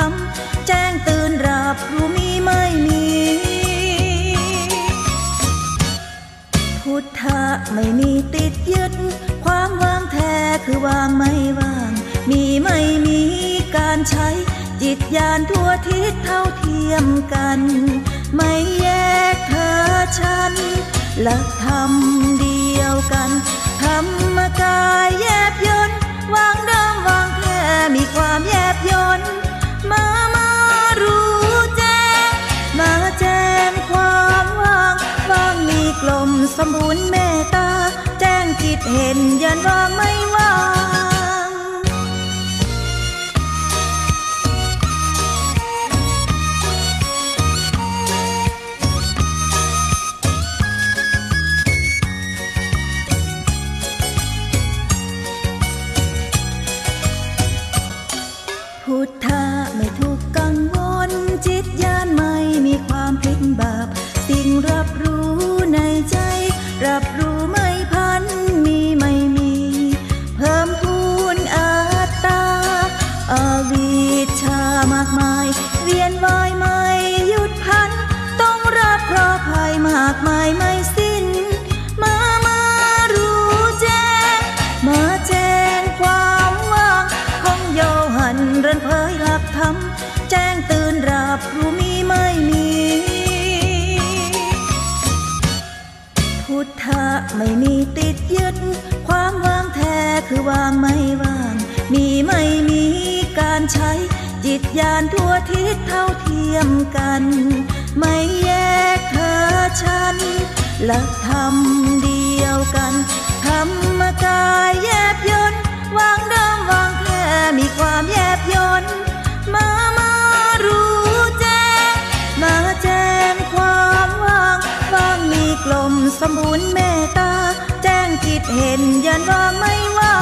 หลักธรรมแจ้งตื่นรับรู้มีไม่มี พุทธะไม่มีติดยึด ความว่างแท้คือว่างไม่ว่าง มีไม่มีการใช้ จิตญาณทั่วทิศเท่าเทียมกัน ไม่แยกเธอฉันหลักธรรมเดียวกัน สมบูรณ์เมตตา แจ้งจิตเห็นยันว่าไม่ว่า ยหลักธรรมแจ้งตื่นรับรู้มีไม่มี พุทธะไม่มีติดยึด ความวางแท้คือวางไม่วาง มีไม่มีการใช้ จิตญาณทั่วทิศเท่าเทียมกัน ไม่แยกเธอฉันหลักธรรมเดียวกัน ธรรมกายแยบ สมบูรณ์เมตตา แจ้งจิตเห็นยันว่าไม่ว่า